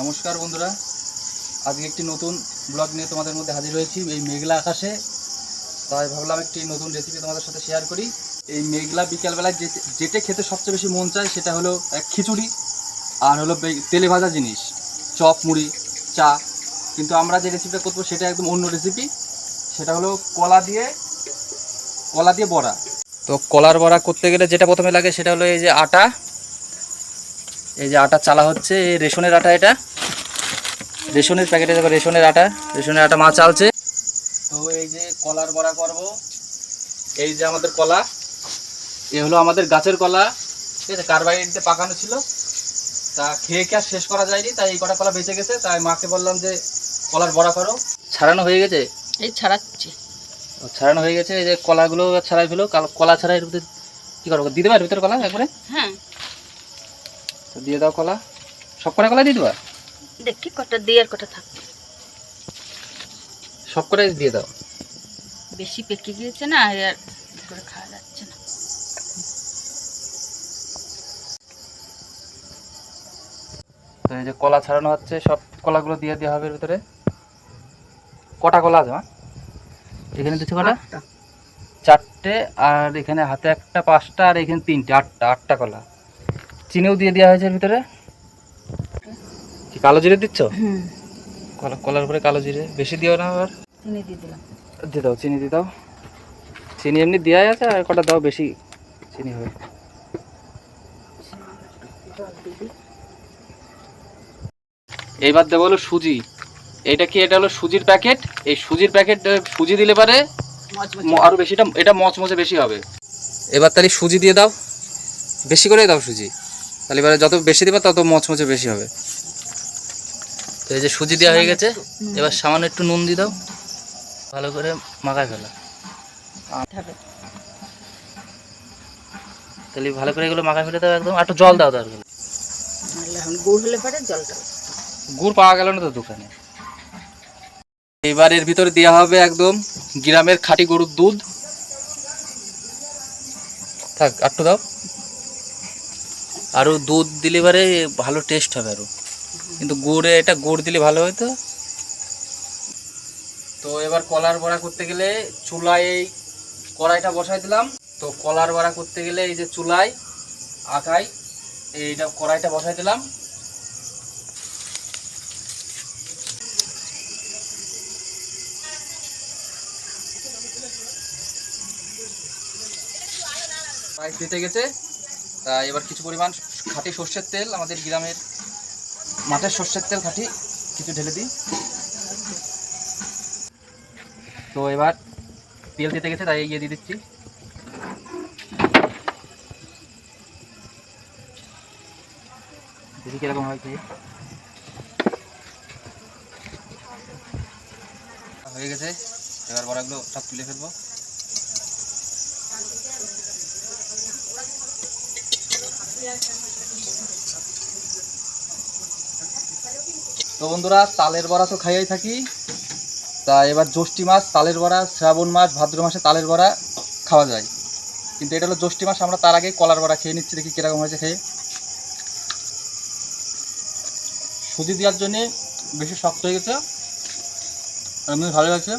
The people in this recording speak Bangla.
নমস্কার বন্ধুরা। আজকে একটি নতুন ব্লগ নিয়ে তোমাদের মধ্যে হাজির হয়েছি, এই মেঘলা আকাশে। তাই ভাবলাম একটি নতুন রেসিপি তোমাদের সাথে শেয়ার করি। এই মেঘলা বিকালবেলায় যে যেটা খেতে সবচেয়ে বেশি মন চায় সেটা হলো এক খিচুড়ি আর হলো তেলে ভাজা জিনিস, চপ, মুড়ি, চা। কিন্তু আমরা যে রেসিপিটা করব সেটা একদম অন্য রেসিপি সেটা হলো কলা দিয়ে কলা দিয়ে বড়া। তো কলার বড়া করতে গেলে যেটা প্রথমে লাগে সেটা হলো এই যে আটা এই যে আটা চালা হচ্ছে এই রেশনের আটা এটা। রেশনের প্যাকেটে দেখো রেশনের আটা রেশনের আটা মা চালছে। তো এই যে কলার বড়া করব। এই যে আমাদের কলা এ হলো আমাদের গাছের কলা। ঠিক আছে কার্বাইডে পাকানো ছিল। তা খেয়ে খেয়ে আর শেষ করা যায়নি তাই এই কটা কলা বেঁচে গেছে। তাই মাকে বললাম যে কলার বড়া করো। ছাড়ানো হয়ে গেছে? এই ছাড়াচ্ছি। ছাড়ানো হয়ে গেছে। এই যে কলাগুলো ছাড়াই ফেলো কাল- কলা ছাড়াই এর ভিতরে কী করব? দেবা এর ভিতরে কলা একবারে? হ্যাঁ। তো দিয়ে দাও কলা। সব কটা কলা দিয়ে দেবা? দেখি কটা দিয়ে আর কটা থাক। সব কটাই দিয়ে দাও। বেশি পেকে গিয়েছে না আর করে খাওয়া যাচ্ছে না। তো এই যে কলা ছাড়ানো হচ্ছে সব কলাগুলো দিয়ে দেওয়া হবে ভিতরে। কটা কলা আছে মা? এখানে দিচ্ছে কটা? চারটে আর এখানে হাতে একটা পাঁচটা আর এখানে তিনটে আটটা আটটা কলা। চিনিও দিয়ে দেওয়া হয়েছে ভিতরে। কি কালো জিরে দিচ্ছ? হুম। কলা কলার উপরে কালো জিরে। বেশি দিও না আবার। চিনি দিয়ে দিলাম। দিয়ে দাও চিনি দিয়ে দাও। চিনি এমনি দেওয়াই আছে আর কটা দাও বেশি চিনি হবে। এইবার দেবো হলো সুজি। এটা কি এটা হলো সুজির প্যাকেট? এই সুজির প্যাকেট সুজি দিলে পারে মচমচে। ম- আরও বেশিটা এটা মচমচে বেশি হবে। এবার তাহলে সুজি দিয়ে দাও। বেশি করে দাও সুজি। তাহলে এবারে যত বেশি দিবা তত মচমচে বেশি হবে। তো এই যে সুজি দেওয়া হয়ে গেছে এবার সামান্য একটু নুন দিয়ে দাও। ভালো করে মাখায় ফেলা। তাহলে ভালো করে এগুলো মাখায় ফেলে দাও একদম। আর একটু জল দাও তার এখন গুড় হলে পরে জলটা গুড় পাওয়া গেল না তো দোকানে। এবার এর ভিতরে দেওয়া হবে একদম গ্রামের খাঁটি গরুর দুধ। থাক আটটু দাও। আরও দুধ দিলে এবারে ভালো টেস্ট হবে আরও কিন্তু গুড়ে এটা গুড় দিলে ভালো হতো তো। এবার কলার বড়া করতে গেলে চুলায় এই কড়াইটা বসাই দিলাম। তো কলার বড়া করতে গেলে এই যে চুলায় আঁকাই এইটা কড়াইটা বসাই দিলাম। দিতে গেছে। তা এবার কিছু পরিমাণ খাঁটি সর্ষের তেল, আমাদের গ্রামের মাঠের সর্ষের তেল খাঁটি কিছু ঢেলে দিই। তো এবার তেল দিতে গেছে, তাই এগিয়ে দিয়ে দিচ্ছি। দেখি কীরকম হয় হয়ে গেছে, এবার বড়াগুলো সব তুলে ফেলব। তো বন্ধুরা তালের বড়া তো খাইয়াই থাকি। তা এবার জ্যৈষ্ঠী মাস তালের বড়া, শ্রাবণ মাস, ভাদ্র মাসে তালের বড়া খাওয়া যায়। কিন্তু এটা হলো জ্যৈষ্ঠী মাস, আমরা তার আগে কলার বড়া খেয়ে নিচ্ছি, দেখি কীরকম হয়েছে খেয়ে। সুজি দেওয়ার জন্যে বেশি শক্ত হয়ে গেছে এমনি ভালো লাগছে